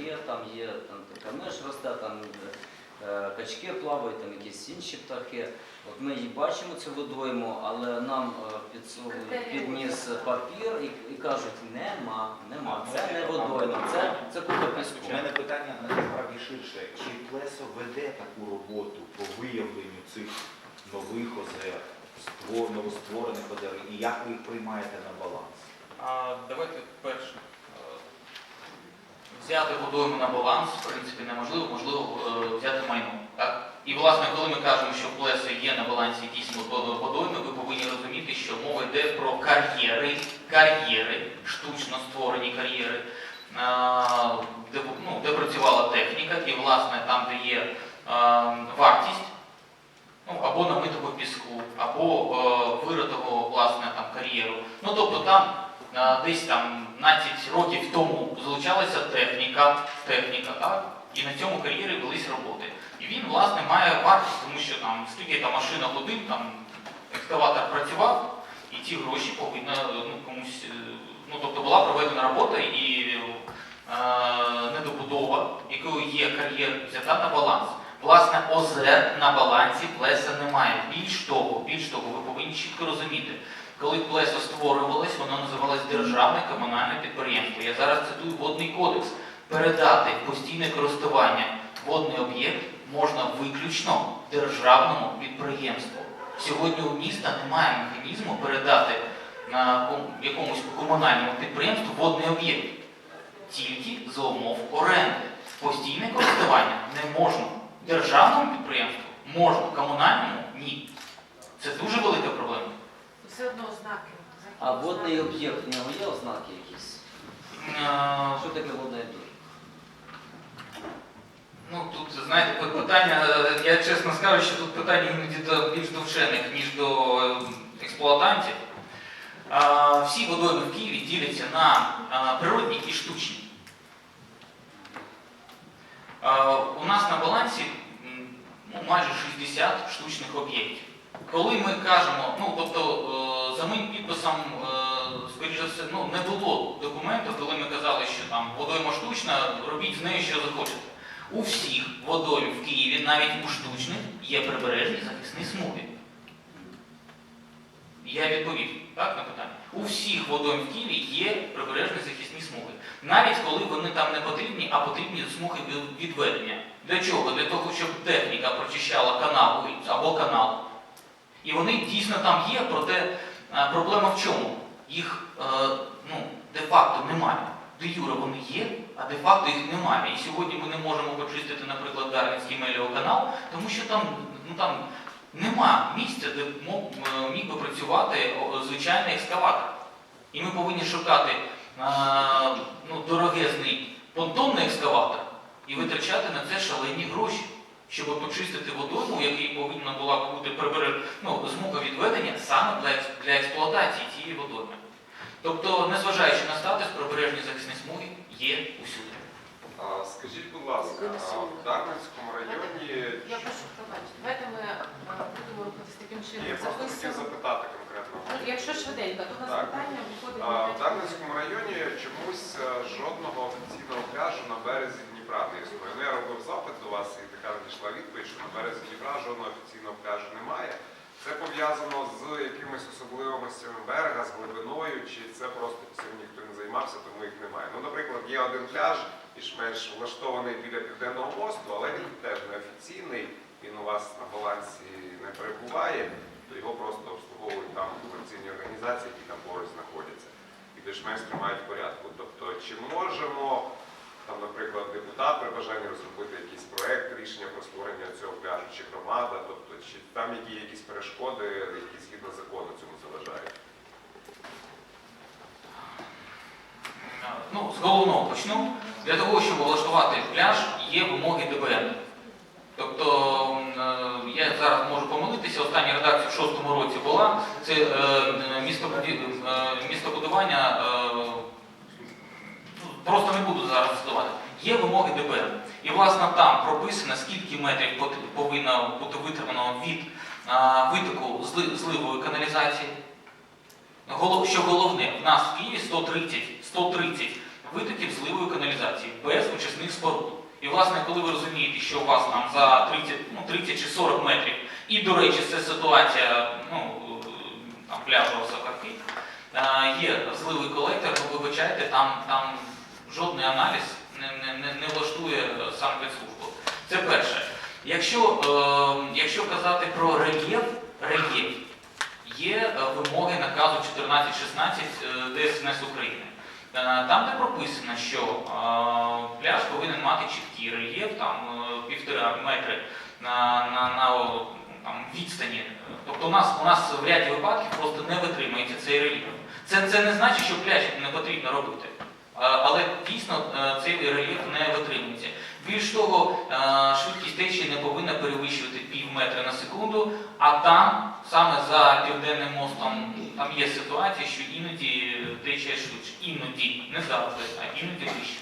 є, там є там така миш росте, там е, качки плавають, там якісь інші птахи. От ми її бачимо цю водойму, але нам е, підсовують підніс папір і, і кажуть, нема, нема, це не водойма, це, це купа У піску. мене питання насправді ширше. Чи Плесо веде таку роботу по виявленню цих нових озер, створ- новостворених озер, і як ви їх приймаєте на баланс? А, давайте перше. Взяти водойму на баланс, в принципі, неможливо, можливо е, взяти майно. Так? І власне, коли ми кажемо, що в Плесо є на балансі якісь вод- водойми, ви повинні розуміти, що мова йде про кар'єри, кар'єри, штучно створені кар'єри, а, де, ну, де працювала техніка, і власне там, де є а, вартість, ну, або намитого піску, або е, виритого власне там кар'єру. Ну тобто там е, десь там 15 років тому залучалася техніка, техніка, так, і на цьому кар'єрі велись роботи. І він власне має вартість, тому що там скільки там машина ходив, там екскаватор працював, і ці гроші повинна ну, комусь. е, Ну тобто була проведена робота і е, недобудова, якою є кар'єр, взята на баланс. Власне, озер на балансі плеса немає. Більш того, більш того, ви повинні чітко розуміти, коли плесо створювалось, воно називалось державне комунальне підприємство. Я зараз цитую водний кодекс. Передати постійне користування водний об'єкт можна виключно державному підприємству. Сьогодні у міста немає механізму передати на якомусь комунальному підприємству водний об'єкт. Тільки за умов оренди. Постійне користування не можна. Державному підприємству можна, комунальному ні. Це дуже велика проблема. Все одно ознаки. А водний об'єкт, в нього є ознаки якісь? Е, Що таке водний об'єкт? Ну тут знаєте, питання, я чесно скажу, що тут питання іноді до більш до вчених, ніж до е, експлуатантів. А, Всі водойми в Києві діляться на а, природні і штучні. А, У нас на балансі м, ну, майже 60 штучних об'єктів. Коли ми кажемо, ну тобто е, за моїм підписом, е, скоріше все, ну, не було документу, коли ми казали, що там водойма штучна, робіть з нею що захочете. У всіх водойм в Києві, навіть у штучних, є прибережні захисні смуги. Я відповів так на питання. У всіх водойм в Києві є прибережні захисні смуги. Навіть коли вони там не потрібні, а потрібні смуги відведення. Для чого? Для того, щоб техніка прочищала канал або канал. І вони дійсно там є, проте е, проблема в чому? Їх е, ну, де-факто немає. Де юре вони є, а де-факто їх немає. І сьогодні ми не можемо почистити, наприклад, Дарницький меліоканал, тому що там, ну, там нема місця, де е, міг би працювати звичайний екскаватор. І ми повинні шукати е, ну, дорогезний понтонний екскаватор і витрачати на це шалені гроші, щоб почистити водойму, в якій повинна була бути прибереж... ну, змога відведення саме для, для експлуатації цієї водойми. Тобто, незважаючи на статус, прибережні захисні смуги є усюди. А, Скажіть, будь ласка, а в Дарницькому районі Я прошу пробачити. Давайте ми е, будемо рухатися таким чином. я просто хотів Записуємо. запитати конкретно. Ну, Якщо швиденько, то у нас Так. питання виходить А, на В п'ять Дарницькому районі чомусь е, жодного офіційного пляжу на березі Дніпра не існує. Ну, я робив запит до вас і така надійшла відповідь, що на березі Дніпра жодного офіційного пляжу немає. Це пов'язано з якимись особливостями берега, з глибиною, чи це просто цим ніхто не займався, тому їх немає. Ну, наприклад, є один пляж, більш-менш влаштований біля південного мосту, але він теж неофіційний, він у вас на балансі не перебуває, то його просто обслуговують там комерційні організації, які там поруч знаходяться. І більш-менш тримають в порядку. Тобто, чи можемо там, наприклад, депутат при бажанні розробити якийсь проект рішення про створення цього пляжу, чи громада, тобто, чи там які якісь перешкоди, які згідно закону цьому заважають? Е, Ну, з головного почну. Для того, щоб влаштувати пляж, є вимоги ДБН. Тобто, е, я зараз можу помилитися, остання редакція в шостому році була. Це е, е, містобудування, ну, просто не буду зараз цитувати. Є вимоги ДБН. І, власне, там прописано, скільки метрів повинно бути витримано від витоку зли- зливової каналізації. Що головне, в нас в Києві 130, 130 витоків зливої каналізації без очисних споруд. І власне, коли ви розумієте, що у вас там за 30, ну, 30 чи 40 метрів, і, до речі, це ситуація ну, е, там, пляжу Сахарки, е, є зливий колектор, ви вибачайте, там, там жодний аналіз не, не, не, влаштує санкетслужбу. Це перше. Якщо, е, якщо казати про рельєф, рельєф, є е, вимоги наказу 1416 е, ДСНС України. Е, Там, де прописано, що е, пляж повинен мати чіткий рельєф, там е, півтора метри на, на, на там, відстані. Тобто у нас, у нас в ряді випадків просто не витримується цей рельєф. Це, це не значить, що пляж не потрібно робити. Але дійсно цей рельєф не витримується. Більш того, швидкість течії не повинна перевищувати пів метра на секунду, а там, саме за південним мостом, там є ситуація, що іноді тече швидше. Іноді, не завжди, а іноді вище.